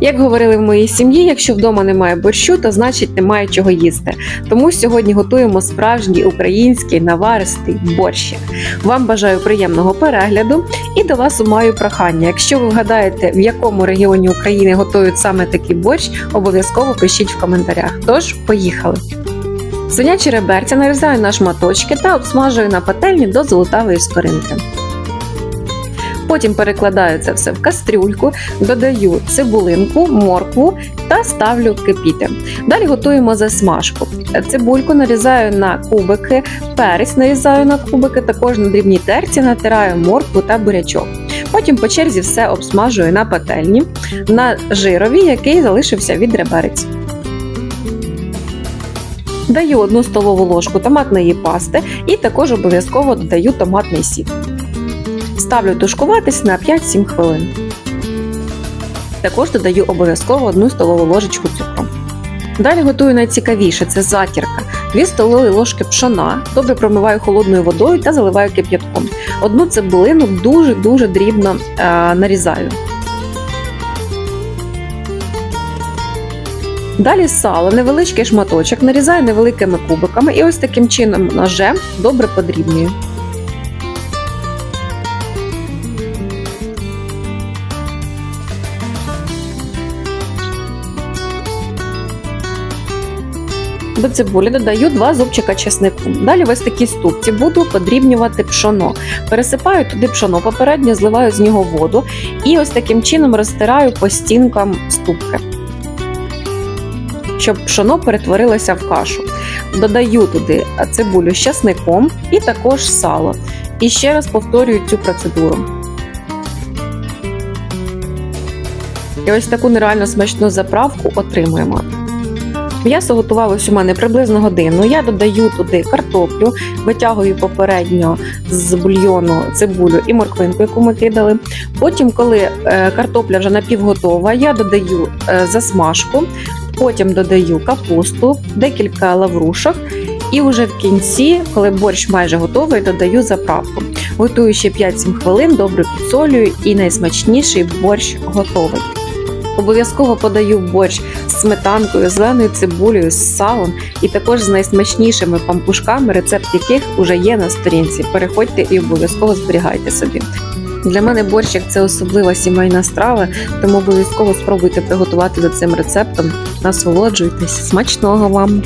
Як говорили в моїй сім'ї, якщо вдома немає борщу, то значить немає чого їсти. Тому сьогодні готуємо справжній український наваристий борщик. Вам бажаю приємного перегляду і до вас маю прохання. Якщо ви вгадаєте, в якому регіоні України готують саме такий борщ, обов'язково пишіть в коментарях. Тож, поїхали! Свинячі реберця нарізаю на шматочки та обсмажую на пательні до золотавої скоринки. Потім перекладаю це все в кастрюльку, додаю цибулинку, моркву та ставлю кипіти. Далі готуємо засмажку. Цибульку нарізаю на кубики, перець нарізаю на кубики, також на дрібній терці натираю моркву та бурячок. Потім по черзі все обсмажую на пательні, на жирові, який залишився від реберець. Даю одну столову ложку томатної пасти і також обов'язково додаю томатний сік. Ставлю тушкуватись на 5-7 хвилин. Також додаю обов'язково 1 столову ложечку цукру. Далі готую найцікавіше це затірка. 2 столові ложки пшона, добре промиваю холодною водою та заливаю кип'ятком. Одну цибулину дуже-дуже дрібно е, нарізаю. Далі сало, невеличкий шматочок, нарізаю невеликими кубиками і ось таким чином ножем добре подрібнюю. До цибулі додаю 2 зубчика чеснику. Далі в ось такій ступці буду подрібнювати пшоно. Пересипаю туди пшоно, попередньо зливаю з нього воду і ось таким чином розтираю по стінкам ступки, щоб пшоно перетворилося в кашу. Додаю туди цибулю з часником і також сало. І ще раз повторюю цю процедуру. І ось таку нереально смачну заправку отримуємо. М'ясо готувалось у мене приблизно годину. Я додаю туди картоплю, витягую попередньо з бульйону цибулю і морквинку, яку ми кидали. Потім, коли е, картопля вже напівготова, я додаю е, засмажку, потім додаю капусту, декілька лаврушок. І вже в кінці, коли борщ майже готовий, додаю заправку. Готую ще 5-7 хвилин, добре підсолюю і найсмачніший борщ готовий. Обов'язково подаю борщ з сметанкою, зеленою цибулею, з салом і також з найсмачнішими пампушками, рецепт яких уже є на сторінці. Переходьте і обов'язково зберігайте собі. Для мене борщик це особлива сімейна страва, тому обов'язково спробуйте приготувати за цим рецептом. Насолоджуйтесь, смачного вам!